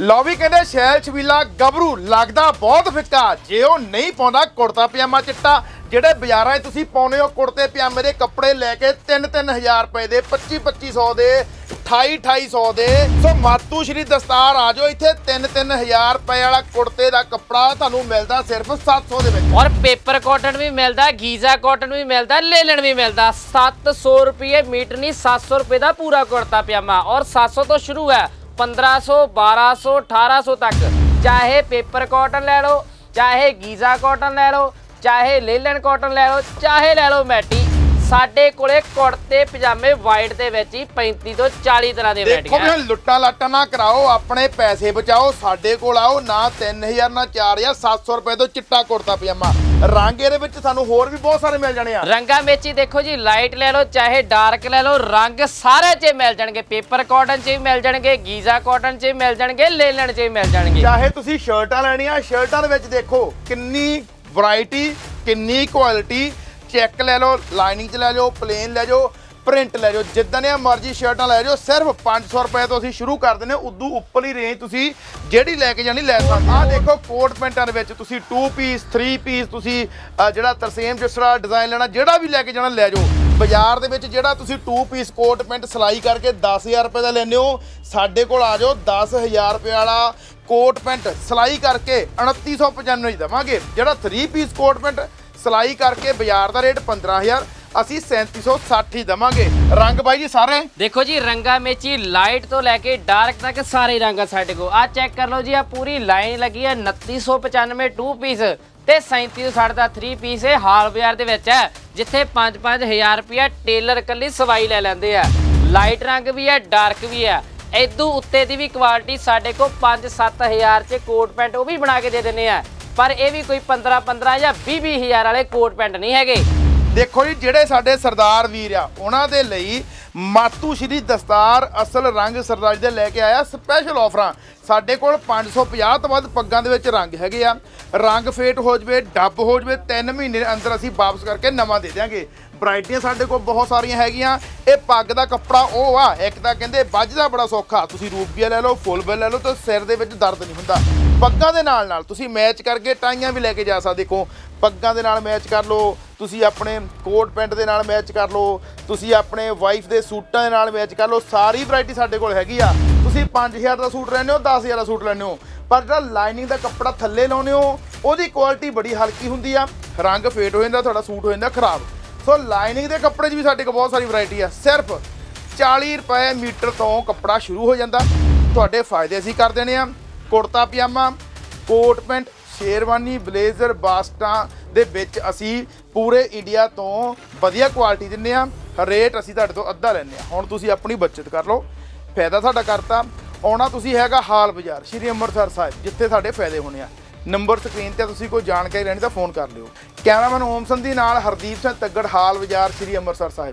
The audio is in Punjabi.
ਲਓ ਵੀ ਕਹਿੰਦੇ ਸ਼ੈਲ ਛਬੀਲਾ ਗੱਭਰੂ, ਲੱਗਦਾ ਬਹੁਤ ਫਿੱਕਾ। ਜੇ ਉਹ ਨਹੀਂ ਪਾਉਂਦਾ, ਕੁੜਤਾ ਪਜਾਮਾ ਚਿੱਟਾ, ਜਿਹੜੇ ਬਾਜ਼ਾਰਾਂ 'ਚ ਤੁਸੀਂ ਪਾਉਨੇ ਹੋ ਕੁੜਤੇ ਪਜਾਮੇ ਦੇ ਕੱਪੜੇ ਲੈ ਕੇ 3-3000 ਰੁਪਏ ਦੇ 25-2500 ਦੇ 28-2800 ਦੇ। ਸੋ ਮਾਤੂ ਸ਼੍ਰੀ ਦਸਤਾਰ ਆ ਜਾਓ ਇੱਥੇ 3-3000 ਰੁਪਏ ਵਾਲਾ ਕੁੜਤੇ ਦਾ ਕੱਪੜਾ ਤੁਹਾਨੂੰ ਮਿਲਦਾ ਸਿਰਫ 700 ਦੇ ਵਿੱਚ। ਔਰ ਪੇਪਰ ਕਾਟਨ ਵੀ ਮਿਲਦਾ, ਗੀਜ਼ਾ ਕਾਟਨ ਵੀ ਮਿਲਦਾ ਲੇਲਣ ਵੀ ਮਿਲਦਾ। 700 ਰੁਪਏ ਮੀਟਰ ਨਹੀਂ 700 ਰੁਪਏ ਦਾ ਪੂਰਾ ਕੁੜਤਾ ਪਜਾਮਾ। ਔਰ 700 ਤੋਂ ਸ਼ੁਰੂ ਹੈ। 1500 1200 1800 ਤੱਕ। ਚਾਹੇ ਪੇਪਰ ਕਾਟਨ ਲੈ ਲਓ ਚਾਹੇ ਗੀਜ਼ਾ ਕਾਟਨ ਲੈ ਲਓ ਚਾਹੇ ਲੇਲਣ ਕਾਟਨ ਲੈ ਲਓ ਚਾਹੇ ਲੈ ਲਓ ਮੈਟੀ ਸਾਡੇ ਕੋਲੇ ਕੁੜਤੇ ਪਜਾਮੇ ਵਾਈਟ ਦੇ ਵਿੱਚ ਹੀ 35 ਤੋਂ 40 ਤਰ੍ਹਾਂ ਦੇ ਦੇਖੋ ਵੀ ਵੈਰਾਈਟੀਆਂ ਲੁੱਟਾਂ ਲਾਟਾਂ ਨਾ ਕਰਾਓ ਆਪਣੇ ਪੈਸੇ ਬਚਾਓ ਸਾਡੇ ਕੋਲ ਆਓ ਨਾ 3000 ਨਾ 4000 700 ਰੁਪਏ ਤੋਂ ਚਿੱਟਾ ਕੁੜਤਾ ਪਜਾਮਾ। ਰੰਗ ਇਹਦੇ ਵਿੱਚ ਸਾਨੂੰ ਹੋਰ ਵੀ ਬਹੁਤ ਸਾਰੇ ਮਿਲ ਜਾਣੇ ਆ। ਰੰਗਾਂ ਵਿੱਚ ਹੀ ਦੇਖੋ ਜੀ ਲਾਈਟ ਲੈ ਲਓ ਚਾਹੇ ਡਾਰਕ ਲੈ ਲਓ ਰੰਗ ਸਾਰੇ 'ਚ ਮਿਲ ਜਾਣਗੇ। ਪੇਪਰ ਕਾਟਨ 'ਚ ਵੀ ਮਿਲ ਜਾਣਗੇ ਗੀਜ਼ਾ ਕਾਟਨ 'ਚ ਵੀ ਮਿਲ ਜਾਣਗੇ ਲੇਲਣ 'ਚ ਵੀ ਮਿਲ ਜਾਣਗੇ। ਚਾਹੇ ਤੁਸੀਂ ਸ਼ਰਟਾਂ ਲੈਣੀਆਂ ਸ਼ਰਟਾਂ ਦੇ ਵਿੱਚ ਦੇਖੋ ਕਿੰਨੀ ਵੈਰਾਈਟੀ ਕਿੰਨੀ ਕੁਆਲਿਟੀ ਚੈੱਕ ਲੈ ਲਓ ਲਾਈਨਿੰਗ ਚ ਲੈ ਜਾਓ ਪਲੇਨ ਲੈ ਜਾਓ ਪ੍ਰਿੰਟ ਲੈ ਜਾਓ, ਜਿੱਦਾਂ ਦੀਆਂ ਮਰਜ਼ੀ ਸ਼ਰਟਾਂ ਲੈ ਜਾਓ, ਸਿਰਫ 500 ਰੁਪਏ ਤੋਂ ਅਸੀਂ ਸ਼ੁਰੂ ਕਰ ਦਿੰਦੇ ਹਾਂ ਉਦੋਂ ਉੱਪਰਲੀ ਰੇਂਜ ਤੁਸੀਂ ਜਿਹੜੀ ਲੈ ਕੇ ਜਾਣੀ ਲੈ ਸਕਦੇ ਆਹ ਦੇਖੋ ਕੋਟ ਪੈਂਟਾਂ ਦੇ ਵਿੱਚ ਤੁਸੀਂ 2 ਪੀਸ 3 ਪੀਸ ਤੁਸੀਂ ਜਿਹੜਾ ਤਰਸੇਮ ਜਸਰਾ ਡਿਜ਼ਾਈਨ ਲੈਣਾ, ਜਿਹੜਾ ਵੀ ਲੈ ਕੇ ਜਾਣਾ ਲੈ ਜਾਓ। ਬਾਜ਼ਾਰ ਦੇ ਵਿੱਚ ਜਿਹੜਾ ਤੁਸੀਂ 2 ਪੀਸ ਕੋਟ ਪੈਂਟ ਸਿਲਾਈ ਕਰਕੇ 10000 ਰੁਪਏ ਦਾ ਲੈਂਦੇ ਹੋ, ਸਾਡੇ ਕੋਲ ਆ ਜਾਓ 10000 ਰੁਪਏ ਵਾਲਾ ਕੋਟ ਪੈਂਟ ਸਿਲਾਈ ਕਰਕੇ 2995 ਚ ਦੇਵਾਂਗੇ। ਜਿਹੜਾ 3 ਪੀਸ ਕੋਟ ਪੈਂਟ ਸਿਲਾਈ ਕਰਕੇ ਬਾਜ਼ਾਰ ਦਾ ਰੇਟ 15000 ਅਸੀਂ 3760 ਹੀ ਦੇਵਾਂਗੇ। ਰੰਗ ਬਾਈ ਜੀ ਸਾਰੇ? ਦੇਖੋ ਜੀ, ਰੰਗਾਂ ਮੇਚੀ ਲਾਈਟ ਤੋਂ ਲੈ ਕੇ ਡਾਰਕ ਤੱਕ ਸਾਰੇ ਰੰਗ ਆ ਸਾਡੇ ਕੋਲ। ਆ ਚੈੱਕ ਕਰ ਲਓ ਜੀ ਆ ਪੂਰੀ ਲਾਈਨ ਲੱਗੀ ਹੈ 2995 2 ਪੀਸ ਤੇ 3760 ਦਾ 3 ਪੀਸ ਇਹ ਹਾਲ ਬਾਜ਼ਾਰ ਦੇ ਵਿੱਚ ਹੈ, ਜਿੱਥੇ 5-5000 ਰੁਪਇਆ ਟੇਲਰ ਕੱਲੀ ਸਵਾਈ ਲੈ ਲੈਂਦੇ ਆ। ਲਾਈਟ ਰੰਗ ਵੀ ਹੈ ਡਾਰਕ ਵੀ ਹੈ। ਇਦੋਂ ਉੱਤੇ ਦੀ ਵੀ ਕੁਆਲਿਟੀ ਸਾਡੇ ਕੋਲ 5-7000 ਚ ਕੋਟ ਪੈਂਟ ਉਹ ਵੀ ਬਣਾ ਕੇ ਦੇ ਦਿੰਦੇ ਆ। ਪਰ ਇਹ ਵੀ ਕੋਈ 15-15 ਜਾਂ 20-20000 ਵਾਲੇ ਕੋਟ ਪੈਂਟ ਨਹੀਂ ਹੈਗੇ। ਦੇਖੋ ਜੀ, ਜਿਹੜੇ ਸਾਡੇ ਸਰਦਾਰ ਵੀਰ ਆ, ਉਹਨਾਂ ਦੇ ਲਈ ਮਾਤੂ ਸ਼੍ਰੀ ਦਸਤਾਰ ਅਸਲ ਰੰਗ ਸਰਦਾਰ ਦੇ ਲੈ ਕੇ ਆਇਆ ਸਪੈਸ਼ਲ ਆਫਰਾਂ ਸਾਡੇ ਕੋਲ 550 ਤੋਂ ਵੱਧ ਪੱਗਾਂ ਦੇ ਵਿੱਚ ਰੰਗ ਹੈਗੇ ਆ। ਰੰਗ ਫੇਟ ਹੋ ਜਵੇ, ਡੱਬ ਹੋ ਜਵੇ 3 ਮਹੀਨੇ ਦੇ ਅੰਦਰ ਅਸੀਂ ਵਾਪਸ ਕਰਕੇ ਨਵਾਂ ਦੇ ਦਿਆਂਗੇ। ਵੈਰਾਈਟੀਆਂ ਸਾਡੇ ਕੋਲ ਬਹੁਤ ਸਾਰੀਆਂ ਹੈਗੀਆਂ। ਇਹ ਪੱਗ ਦਾ ਕੱਪੜਾ ਉਹ ਆ, ਇੱਕ ਤਾਂ ਕਹਿੰਦੇ ਵੱਜਦਾ ਬੜਾ ਸੌਖਾ। ਤੁਸੀਂ ਰੂਪੀਆ ਲੈ ਲਓ, ਫੁੱਲ ਬਿਲ ਲੈ ਲਓ ਤੇ ਸਿਰ ਦੇ ਵਿੱਚ ਦਰਦ ਨਹੀਂ ਹੁੰਦਾ। ਪੱਗਾਂ ਦੇ ਨਾਲ ਨਾਲ ਤੁਸੀਂ ਮੈਚ ਕਰਕੇ ਟਾਈਆਂ ਵੀ ਲੈ ਕੇ ਜਾ ਸਕਦੇ ਦੇਖੋ ਪੱਗਾਂ ਦੇ ਨਾਲ ਮੈਚ ਕਰ ਲਓ, ਤੁਸੀਂ ਆਪਣੇ ਕੋਟ ਪੈਂਟ ਦੇ ਨਾਲ ਮੈਚ ਕਰ ਲਓ, ਤੁਸੀਂ ਆਪਣੇ ਵਾਈਫ ਦੇ ਸੂਟਾਂ ਦੇ ਨਾਲ ਮੈਚ ਕਰ ਲਓ, ਸਾਰੀ ਵੈਰਾਈਟੀ ਸਾਡੇ ਕੋਲ ਹੈਗੀ ਆ। ਤੁਸੀਂ 5000 ਦਾ ਸੂਟ ਲੈਣੇ ਹੋ 10000 ਦਾ ਸੂਟ ਲੈਣੇ ਹੋ, ਪਰ ਜਿਹੜਾ ਲਾਈਨਿੰਗ ਦਾ ਕੱਪੜਾ ਥੱਲੇ ਲਾਉਨੇ ਹੋ, ਉਹਦੀ ਕੁਆਲਿਟੀ ਬੜੀ ਹਲਕੀ ਹੁੰਦੀ ਆ, ਰੰਗ ਫੇਟ ਹੋ ਜਾਂਦਾ, ਤੁਹਾਡਾ ਸੂਟ ਹੋ ਜਾਂਦਾ ਖਰਾਬ। ਸੋ ਲਾਈਨਿੰਗ ਦੇ ਕੱਪੜੇ 'ਚ ਵੀ ਸਾਡੇ ਕੋਲ ਬਹੁਤ ਸਾਰੀ ਵੈਰਾਈਟੀ ਆ, ਸਿਰਫ 40 ਰੁਪਏ ਮੀਟਰ ਤੋਂ ਕੱਪੜਾ ਸ਼ੁਰੂ ਹੋ ਜਾਂਦਾ, ਤੁਹਾਡੇ ਫਾਇਦੇ ਅਸੀਂ ਕਰ ਦੇਣੇ ਆ, kurta pajama, coat pant sherwani blazer ਬਾਸਟਾਂ ਦੇ ਵਿੱਚ ਅਸੀਂ ਪੂਰੇ ਇੰਡੀਆ ਤੋਂ ਵਧੀਆ ਕੁਆਲਿਟੀ ਦਿੰਨੇ ਆ ਰੇਟ ਅਸੀਂ ਤੁਹਾਡੇ ਤੋਂ ਅੱਧਾ ਲੈਂਦੇ ਆ ਹੁਣ ਤੁਸੀਂ ਆਪਣੀ ਬੱਚਤ ਕਰ ਲਓ, ਫਾਇਦਾ ਸਾਡਾ ਕਰਤਾ। ਆਉਣਾ ਤੁਸੀਂ ਹੈਗਾ ਹਾਲ ਬਾਜ਼ਾਰ, ਸ਼੍ਰੀ ਅੰਮ੍ਰਿਤਸਰ ਸਾਹਿਬ, ਜਿੱਥੇ ਸਾਡੇ ਫਾਇਦੇ ਹੋਣੇ ਆ। ਨੰਬਰ ਸਕਰੀਨ ਤੇ ਤੁਸੀਂ ਕੋਈ ਜਾਣਕਾਰੀ ਲੈਣੀ ਤਾਂ ਫੋਨ ਕਰ ਲਿਓ। ਕੈਮਰਾਮੈਨ ਓਮ ਸੰਧੀ ਨਾਲ ਹਰਦੀਪ ਸਿੰਘ ਤੱਗੜ, ਹਾਲ ਬਾਜ਼ਾਰ, ਸ਼੍ਰੀ ਅੰਮ੍ਰਿਤਸਰ ਸਾਹਿਬ।